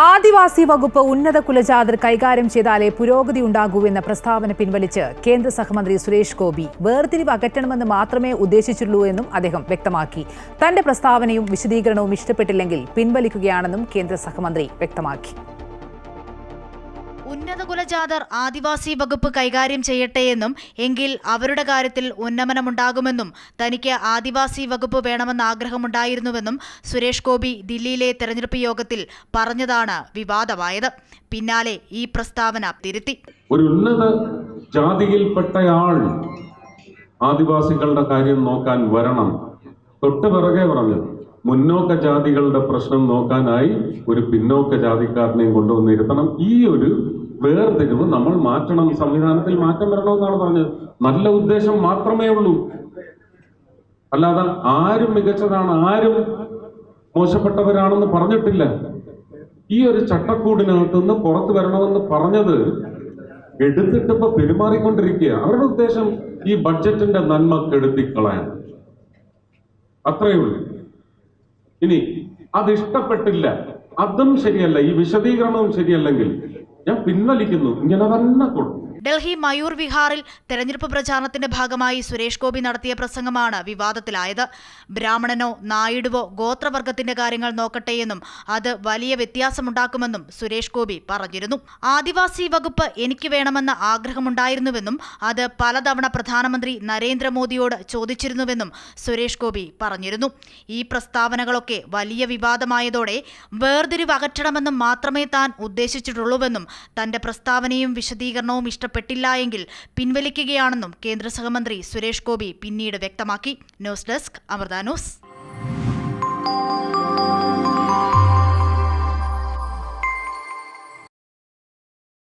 ആദിവാസി വകുപ്പ് ഉന്നത കുലജാതർ കൈകാര്യം ചെയ്താലേ പുരോഗതി ഉണ്ടാകൂ എന്ന പ്രസ്താവന പിൻവലിച്ച് കേന്ദ്ര സഹമന്ത്രി സുരേഷ് ഗോപി വേർതിരിവ് അകറ്റണമെന്ന് മാത്രമേ ഉദ്ദേശിച്ചുള്ളൂ എന്നും അദ്ദേഹം വ്യക്തമാക്കി. തന്റെ പ്രസ്താവനയും വിശദീകരണവും ഇഷ്ടപ്പെട്ടില്ലെങ്കിൽ പിൻവലിക്കുകയാണെന്നും കേന്ദ്ര സഹമന്ത്രി വ്യക്തമാക്കി. ഉന്നത കുലജാതർ ആദിവാസി വകുപ്പ് കൈകാര്യം ചെയ്യട്ടെ എന്നും എങ്കിൽ അവരുടെ കാര്യത്തിൽ ഉന്നമനമുണ്ടാകുമെന്നും തനിക്ക് ആദിവാസി വകുപ്പ് വേണമെന്ന ആഗ്രഹമുണ്ടായിരുന്നുവെന്നും സുരേഷ് ഗോപി ദില്ലിയിലെ തെരഞ്ഞെടുപ്പ് യോഗത്തിൽ പറഞ്ഞതാണ് വിവാദമായത്. പിന്നാലെ ഈ പ്രസ്താവന തിരുത്തി. ഒരു ഉന്നത ജാതിയിൽപ്പെട്ടയാൾ ആദിവാസികളുടെ കാര്യം നോക്കാൻ വരണം. തൊട്ട് പിറകെ പറഞ്ഞു മുന്നോക്ക ജാതികളുടെ പ്രശ്നം നോക്കാനായി ഒരു പിന്നോക്ക ജാതിക്കാരനെയും കൊണ്ടുവന്നിരുത്തണം. ഈ ഒരു വേർതിരിവ് നമ്മൾ മാറ്റണം സംവിധാനത്തിൽ മാറ്റം വരണമെന്നാണ് പറഞ്ഞത്. നല്ല ഉദ്ദേശം മാത്രമേ ഉള്ളൂ. അല്ലാതെ ആരും മികച്ചതാണ് ആരും മോശപ്പെട്ടവരാണെന്ന് പറഞ്ഞിട്ടില്ല. ഈ ഒരു ചട്ടക്കൂടിനകത്ത് നിന്ന് പുറത്തു വരണമെന്ന് പറഞ്ഞത് എടുത്തിട്ട് ഇപ്പൊ പെരുമാറിക്കൊണ്ടിരിക്കുക അവരുടെ ഉദ്ദേശം ഈ ബഡ്ജറ്റിന്റെ നന്മ കെടുത്തിക്കളയാൻ. അത്രയേ ഉള്ളൂ. ഇനി അത് ഇഷ്ടപ്പെട്ടില്ല. അതും ശരിയല്ല. ഈ വിശദീകരണവും ശരിയല്ലെങ്കിൽ ഞാൻ പിൻവലിക്കുന്നു. ഇങ്ങനെ തന്നെ കൊടുക്കും ഡൽഹി മയൂർ വിഹാറിൽ തെരഞ്ഞെടുപ്പ് പ്രചാരണത്തിന്റെ ഭാഗമായി സുരേഷ് ഗോപി നടത്തിയ പ്രസംഗമാണ് വിവാദത്തിലായത്. ബ്രാഹ്മണനോ നായിഡുവോ ഗോത്രവർഗത്തിന്റെ കാര്യങ്ങൾ നോക്കട്ടെയെന്നും അത് വലിയ വ്യത്യാസമുണ്ടാക്കുമെന്നും സുരേഷ് ഗോപി പറഞ്ഞിരുന്നു. ആദിവാസി വകുപ്പ് എനിക്ക് വേണമെന്ന ആഗ്രഹമുണ്ടായിരുന്നുവെന്നും അത് പലതവണ പ്രധാനമന്ത്രി നരേന്ദ്രമോദിയോട് ചോദിച്ചിരുന്നുവെന്നും സുരേഷ് ഗോപി പറഞ്ഞിരുന്നു. ഈ പ്രസ്താവനകളൊക്കെ വലിയ വിവാദമായതോടെ വേർതിരിവ് അകറ്റണമെന്നും മാത്രമേ താൻ ഉദ്ദേശിച്ചിട്ടുള്ളൂവെന്നും തന്റെ പ്രസ്താവനയും വിശദീകരണവും ഇഷ്ടപ്പെട്ടില്ല എങ്കിൽ പിൻവലിക്കുകയാണെന്നും കേന്ദ്ര സഹമന്ത്രി സുരേഷ് ഗോപി പിന്നീട് വ്യക്തമാക്കി. News desk Amrita news.